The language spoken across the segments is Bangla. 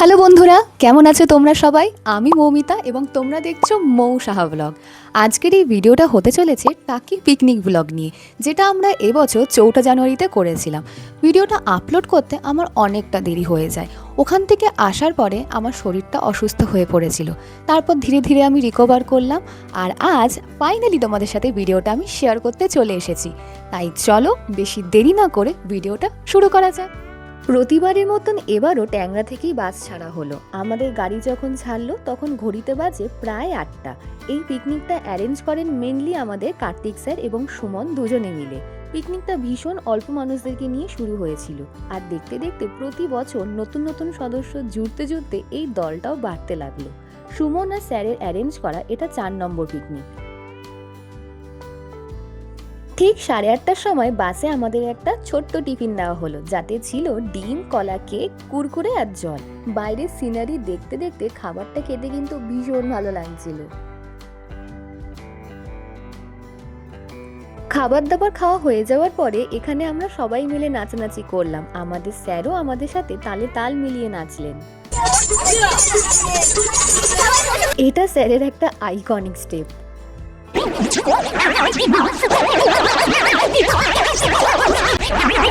হ্যালো বন্ধুরা, কেমন আছো তোমরা সবাই? আমি মৌমিতা এবং তোমরা দেখছ মৌ সাহা ব্লগ। আজকের এই ভিডিওটা হতে চলেছে টাকি পিকনিক ব্লগ নিয়ে, যেটা আমরা এবছর চৌঠা জানুয়ারিতে করেছিলাম। ভিডিওটা আপলোড করতে আমার অনেকটা দেরি হয়ে যায়। ওখান থেকে আসার পরে আমার শরীরটা অসুস্থ হয়ে পড়েছিল। তারপর ধীরে ধীরে আমি রিকভার করলাম আর আজ ফাইনালি তোমাদের সাথে ভিডিওটা আমি শেয়ার করতে চলে এসেছি। তাই চলো বেশি দেরি না করে ভিডিওটা শুরু করা যাক। প্রতিবারের মতন এবারও ট্যাংরা থেকেই বাস ছাড়া হলো। আমাদের গাড়ি যখন ছাড়লো, তখন ঘড়িতে বাজে প্রায় আটটা। এই পিকনিকটা অ্যারেঞ্জ করেন মেনলি আমাদের কার্তিক স্যার এবং সুমন দুজনে মিলে। পিকনিকটা ভীষণ অল্প মানুষদেরকে নিয়ে শুরু হয়েছিল। আর দেখতে দেখতে প্রতি বছর নতুন নতুন সদস্য জুড়তে জুড়তে এই দলটাও বাড়তে লাগল। সুমন আর স্যারের অ্যারেঞ্জ করা এটা চার নম্বর পিকনিক। ঠিক সাড়ে আটটার সময় বাসে আমাদের একটা ছোট্ট টিফিন দেওয়া হলো। যাতে ছিল ডিম, কলা কেক, কুরকুরে আর জল। বাইরের সিনারি দেখতে দেখতে খাবারটা খেতে কিন্তু ভীষণ ভালো লাগছিল। খাবার দাবার খাওয়া হয়ে যাওয়ার পরে এখানে আমরা সবাই মিলে নাচানাচি করলাম। আমাদের স্যারও আমাদের সাথে তালে তাল মিলিয়ে নাচলেন। এটা স্যারের একটা আইকনিক স্টেপ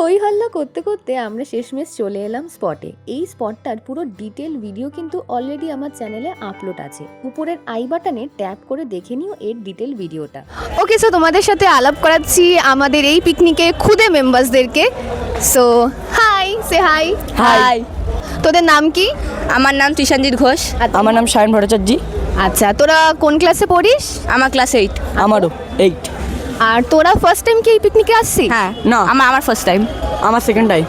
হই হল্লা করতে করতে আমরা শেষমেশ চলে এলাম স্পটে এই স্পটটার পুরো ডিটেল ভিডিও কিন্তু অলরেডি আমার চ্যানেলে আপলোড আছে। উপরের আই বাটনে ট্যাপ করে দেখে নিও এর ডিটেল ভিডিওটা ওকে সো তোমাদের সাথে আলাপ করাচ্ছি আমাদের এই পিকনিকে খুদে মেম্বার্সদেরকে so hi say hi hi তোদের নাম কি? আমার নাম তৃষাঞ্জিত ঘোষ। আমার নাম সায়ন ভট্টাচার্য। আচ্ছা তোরা কোন ক্লাসে পড়িস? আমার ক্লাস এইট আমারও এইট আর তোরা ফার্স্ট টাইম কি এই পিকনিকে আসছি হ্যাঁ না। আমার আমার ফার্স্ট টাইম আমার সেকেন্ড টাইম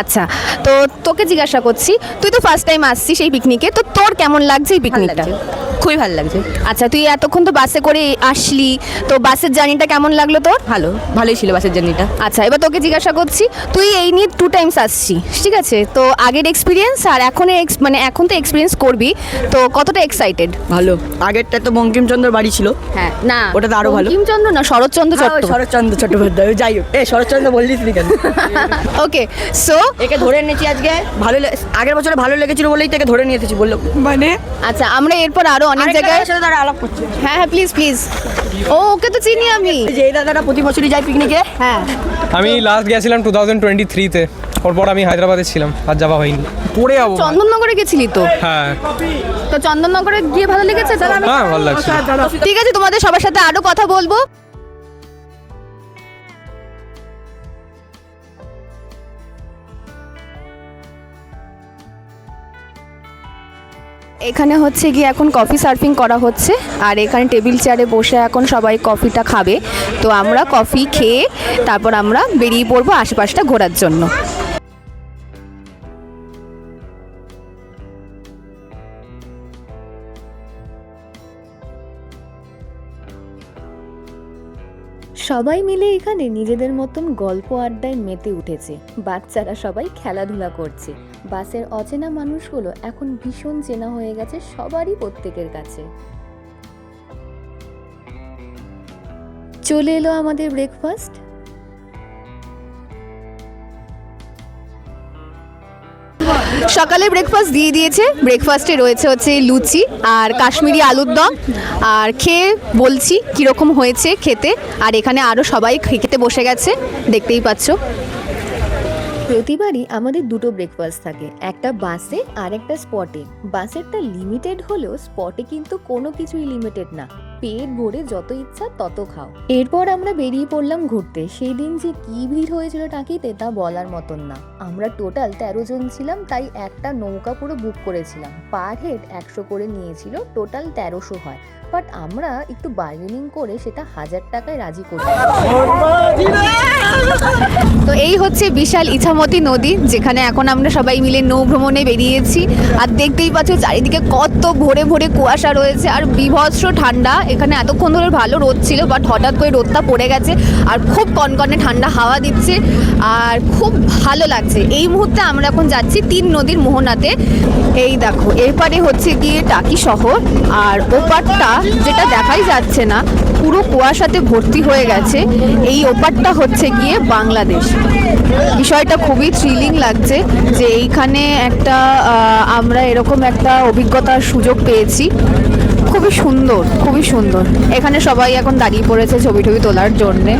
আচ্ছা তো তোকে জিজ্ঞাসা করছি তুই তো ফার্স্ট টাইম আসছিস এই পিকনিকে তো তোর কেমন লাগছে এই পিকনিকটা খুবই ভালো লাগছে। আচ্ছা তুই এতক্ষণ তো বাসে করে আসলি তো বাসের জার্নিটা কেমন লাগল তোর? ভালো ভালোই ছিল বাসের জার্নিটা। আচ্ছা এবার তোকে জিজ্ঞাসা করছি তুই এই নিয়ে টু টাইমস আসছি ঠিক আছে? তো আগের এক্সপিরিয়েন্স আর এখন মানে এখন তো এক্সপিরিয়েন্স করবি তো কতটা এক্সাইটেড ভালো। আগেরটা তো বঙ্কিমচন্দ্র বাড়ি ছিল। হ্যাঁ না ওটা তো আরও ভালো। বঙ্কিমচন্দ্র না শরৎচন্দ্র চট্টোপাধ্যায় শরৎচন্দ্র চট্টোপাধ্যায় যাই হোক। এ শরৎচন্দ্র বললিস তুই কেন? ওকে সো একে ধরে এনেছি আজকে। ভালো আগের বছরে ভালো লেগেছিল বলেই তাকে ধরে নিয়ে এসেছি বলল। মানে? আচ্ছা আমরা এরপর আরও অনেক জায়গায় সাথে তারা আলাপ করছে। হ্যাঁ হ্যাঁ প্লিজ প্লিজ ও ওকে তো চিনি আমি। যে দাদাটা প্রতি বছরই যায় পিকনিকে হ্যাঁ। আমি লাস্ট গেছিলাম টু থাউজেন্ড টোয়েন্টি থ্রিতে ওরপর আমি হায়দ্রাবাদে ছিলাম আর যাওয়া হয়নি। পড়ে যাব। চন্দননগরে গেছিলি তো? হ্যাঁ। তো চন্দননগরে গিয়ে ভালো লেগেছে? তাহলে আমি হ্যাঁ ভালো লাগছে ঠিক আছে তোমাদের সবার সাথে আরও কথা বলব। এখানে হচ্ছে গিয়ে এখন কফি সার্ভিং করা হচ্ছে, আর এখানে টেবিল চেয়ারে বসে এখন সবাই কফিটা খাবে। তো আমরা কফি খেয়ে তারপর আমরা বেরিয়ে পড়ব আশেপাশটা ঘোরার জন্য। সবাই মিলে এখানে নিজেদের মতন গল্প আড্ডায় মেতে উঠেছে। বাচ্চারা সবাই খেলাধুলা করছে। বাসের অচেনা মানুষগুলো এখন ভীষণ চেনা হয়ে গেছে সবারই প্রত্যেকের কাছে। চলে এলো আমাদের ব্রেকফাস্ট সকালে ব্রেকফাস্ট দিয়ে দিয়েছে। ব্রেকফাস্টে রয়েছে হচ্ছে লুচি আর কাশ্মীরি আলুর দম। আর খেয়ে বলছি কীরকম হয়েছে খেতে। আর এখানে আরও সবাই খেতে বসে গেছে। দেখতেই পাচ্ছ। প্রতিবারই আমাদের দুটো ব্রেকফাস্ট থাকে, একটা বাসে আর একটা স্পটে বাসেরটা লিমিটেড হলেও স্পটে কিন্তু কোনো কিছুই লিমিটেড না। পেট ভরে যত ইচ্ছা তত খাও। এরপর আমরা বেরিয়ে পড়লাম ঘুরতে। সেই দিন যে কি ভিড় হয়েছিল টাকিতে তা বলার মতন না। আমরা টোটাল তেরো জন ছিলাম, তাই একটা নৌকা পুরো বুক করেছিলাম। পার হেড একশো করে নিয়েছিল, টোটাল তেরোশো হয়। বাট আমরা একটু বার্গেনিং করে সেটা হাজার টাকায় রাজি করি তো এই হচ্ছে বিশাল ইছামতি নদী, যেখানে এখন আমরা সবাই মিলে নৌ ভ্রমণে বেরিয়েছি। আর দেখতেই পাচ্ছ, চারিদিকে কত ভোরে ভোরে কুয়াশা রয়েছে, আর বিভৎস ঠান্ডা এখানে এতক্ষণ ধরে ভালো রোদ ছিল বাট হঠাৎ করে রোদটা পড়ে গেছে আর খুব কনকনে ঠান্ডা হাওয়া দিচ্ছে আর খুব ভালো লাগছে। এই মুহূর্তে আমরা এখন যাচ্ছি তিন নদীর মোহনাতে। এই দেখো, এরপারে হচ্ছে গিয়ে টাকি শহর আর ওপারটা যেটা দেখাই যাচ্ছে না, পুরো কুয়াশাতে ভর্তি হয়ে গেছে। এই ওপারটা হচ্ছে গিয়ে বাংলাদেশ। বিষয়টা খুবই থ্রিলিং লাগছে যে এইখানে একটা আমরা এরকম একটা অভিজ্ঞতার সুযোগ পেয়েছি। খুবই সুন্দর খুবই সুন্দর। এখানে সবাই এখন দাঁড়িয়ে পড়েছে ছবি টবি তোলার জন্যে।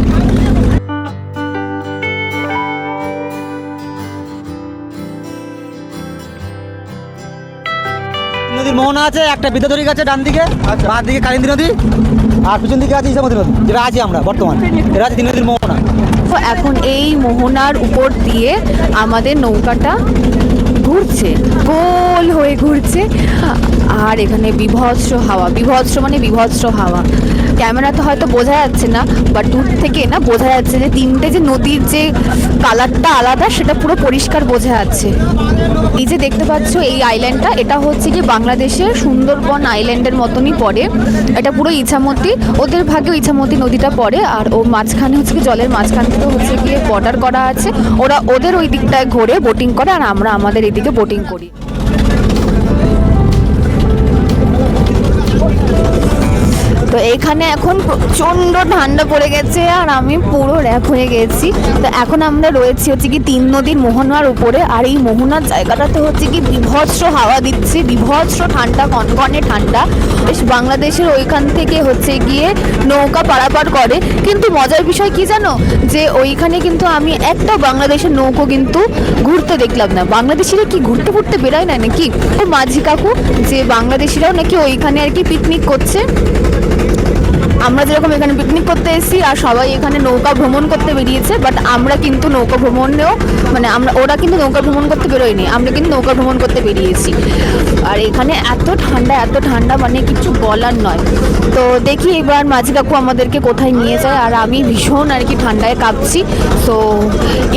নদীর মোহনা আছে একটা বিদ্যাধরী আছে ডান দিকে বাঁ দিকে কালিন্দী নদী আর পিছন দিকে আছে ইসামতি নদী। যেটা আছি আমরা বর্তমান। এটা আছে নদীর মোহনা। তো এখন এই মোহনার উপর দিয়ে আমাদের নৌকাটা ঘুরছে, গোল হয়ে ঘুরছে। আর এখানে বিভৎস হাওয়া, বিভৎস মানে বিভৎস হাওয়া। ক্যামেরাতে হয়তো বোঝা যাচ্ছে না বাট দূর থেকে না বোঝা যাচ্ছে যে তিনটে যে নদীর যে কালারটা আলাদা, সেটা পুরো পরিষ্কার বোঝা যাচ্ছে। এই যে দেখতে পাচ্ছ এই আইল্যান্ডটা এটা হচ্ছে কি বাংলাদেশের সুন্দরবন আইল্যান্ডের মতনই পড়ে। এটা পুরো ইছামতি, ওদের ভাগেও ইছামতি নদীটা পড়ে। আর ও মাঝখানে হচ্ছে কি জলের মাঝখান থেকে হচ্ছে গিয়ে বর্ডার করা আছে। ওরা ওদের ওই দিকটায় ঘোরে বোটিং করে, আর আমরা আমাদের এদিকে বোটিং করি। এখানে এখন প্রচণ্ড ঠান্ডা পড়ে গেছে আর আমি পুরো র্যাপ হয়ে গেছি। তো এখন আমরা রয়েছি হচ্ছে কি তিন নদীর মোহনার উপরে আর এই মোহনার জায়গাটাতে হচ্ছে কি বিভৎস হাওয়া দিচ্ছে, বিভৎস ঠান্ডা, কনকনে ঠান্ডা। বেশ বাংলাদেশের ওইখান থেকে হচ্ছে গিয়ে নৌকা পারাপার করে। কিন্তু মজার বিষয় কি জানো? যে ওইখানে কিন্তু আমি একটা বাংলাদেশের নৌকো কিন্তু ঘুরতে দেখলাম না। বাংলাদেশিরা কি ঘুরতে ঘুরতে বেরোয় না নাকি? মাঝি কাকু, যে বাংলাদেশিরাও নাকি ওইখানে আর কি পিকনিক করছে। আমরা যেরকম এখানে পিকনিক করতে এসেছি, আর সবাই এখানে নৌকা ভ্রমণ করতে বেরিয়েছে বাট আমরা কিন্তু নৌকা ভ্রমণেও মানে আমরা, ওরা কিন্তু নৌকা ভ্রমণ করতে বেরোয়নি, আমরা কিন্তু নৌকা ভ্রমণ করতে বেরিয়েছি। আর এখানে এত ঠান্ডা এত ঠান্ডা মানে কিছু বলার নয়। তো দেখি এবার মাঝি কাকু আমাদেরকে কোথায় নিয়ে যায়, আর আমি ভীষণ আর কি ঠান্ডায় কাঁপছি। তো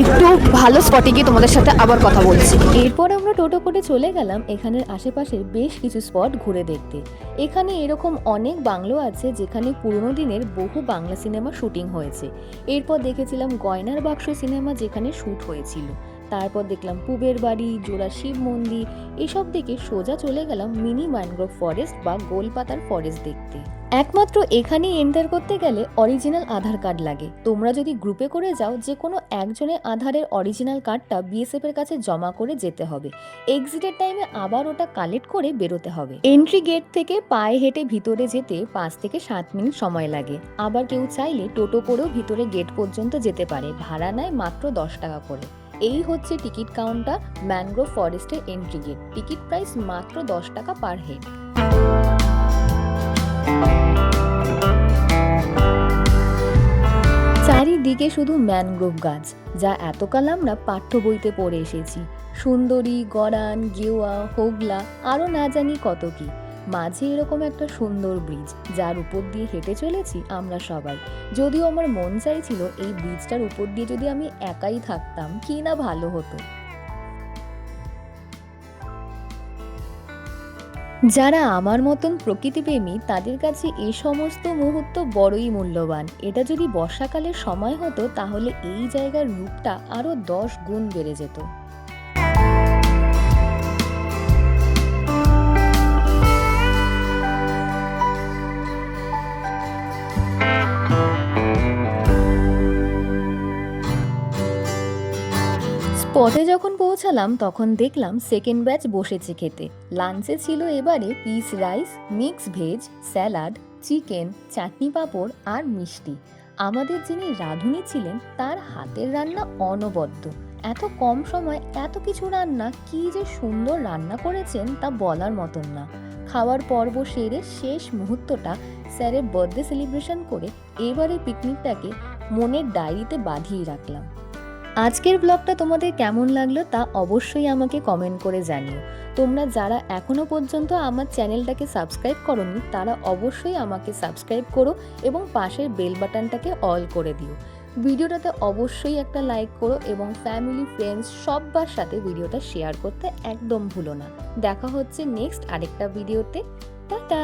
একটু ভালো স্পটে গিয়ে তোমাদের সাথে আবার কথা বলছি। এরপর আমরা টোটো করে চলে গেলাম, এখানের আশেপাশের বেশ কিছু স্পট ঘুরে দেখতে। এখানে এরকম অনেক বাংলো আছে যেখানে পুরনো দিনের বহু বাংলা সিনেমা শুটিং হয়েছে। এরপর দেখেছিলাম গয়নার বাক্স সিনেমা যেখানে শ্যুট হয়েছিল। তারপর দেখলাম পুবের বাড়ি, জোড়া শিব মন্দির, এসব দেখে সোজা চলে গেলাম মিনি ম্যানগ্রোভ ফরেস্ট বা গোলপাতার ফরেস্ট দেখতে। একমাত্র এখানেই এন্টার করতে গেলে অরিজিনাল আধার কার্ড লাগে। তোমরা যদি গ্রুপে করে যাও যে কোনো একজনের আধারের অরিজিনাল কার্ডটা বিএসএফ এর কাছে জমা করে যেতে হবে। এক্সিটের টাইমে আবার ওটা কালেক্ট করে বেরোতে হবে। এন্ট্রি গেট থেকে পায়ে হেঁটে ভিতরে যেতে পাঁচ থেকে সাত মিনিট সময় লাগে। আবার কেউ চাইলে টোটো করেও ভিতরে গেট পর্যন্ত যেতে পারে। ভাড়া নেয় মাত্র দশ টাকা করে। এই হচ্ছে টিকিট কাউন্টার ম্যানগ্রোভ ফরেস্টের এন্ট্রি গেট টিকিট প্রাইস মাত্র দশ টাকা পার হেড চারিদিকে শুধু ম্যানগ্রোভ গাছ, যা এতকাল আমরা পাঠ্য বইতে পড়ে এসেছি। সুন্দরী গড়ান গেওয়া, হোগলা আরও না জানি কত কি। মাঝে এরকম একটা সুন্দর ব্রিজ যার উপর দিয়ে হেঁটে চলেছি আমরা সবাই। যদিও আমার মন চাইছিল এই ব্রিজটার উপর দিয়ে যদি আমি একাই থাকতাম, কি না ভালো হতো। যারা আমার মতন প্রকৃতিপ্রেমী, তাদের কাছে এই সমস্ত মুহূর্ত বড়ই মূল্যবান। এটা যদি বর্ষাকালের সময় হতো, তাহলে এই জায়গার রূপটা আরও দশ গুণ বেড়ে যেত। স্পটে যখন পৌঁছালাম, তখন দেখলাম সেকেন্ড ব্যাচ বসেছে খেতে। লাঞ্চে ছিল এবারে peas rice mix veg salad chicken chutney papad আর মিষ্টি। আমাদের যিনি রাঁধুনি ছিলেন, তার হাতের রান্না অনবদ্য। এত কম সময় এত কিছু রান্না, কি যে সুন্দর রান্না করেছেন তা বলার মতন না। খাওয়ার পর্ব সেরে শেষ মুহূর্তটা স্যারের বার্থডে সেলিব্রেশন করে এবারে পিকনিকটাকে মনের ডায়েরিতে বাঁধিয়ে রাখলাম। আজকের ব্লগটা তোমাদের কেমন লাগল তা অবশ্যই আমাকে কমেন্ট করে জানিও। তোমরা যারা এখনও পর্যন্ত আমার চ্যানেলটাকে সাবস্ক্রাইব করনি, তারা অবশ্যই আমাকে সাবস্ক্রাইব করো এবং পাশের বেল বাটনটাকে অল করে দিও। ভিডিওটাতে অবশ্যই একটা লাইক করো এবং ফ্যামিলি ফ্রেন্ডস সবার সাথে ভিডিওটা শেয়ার করতে একদম ভুলো না। দেখা হচ্ছে নেক্সট আরেকটা ভিডিওতে টাটা!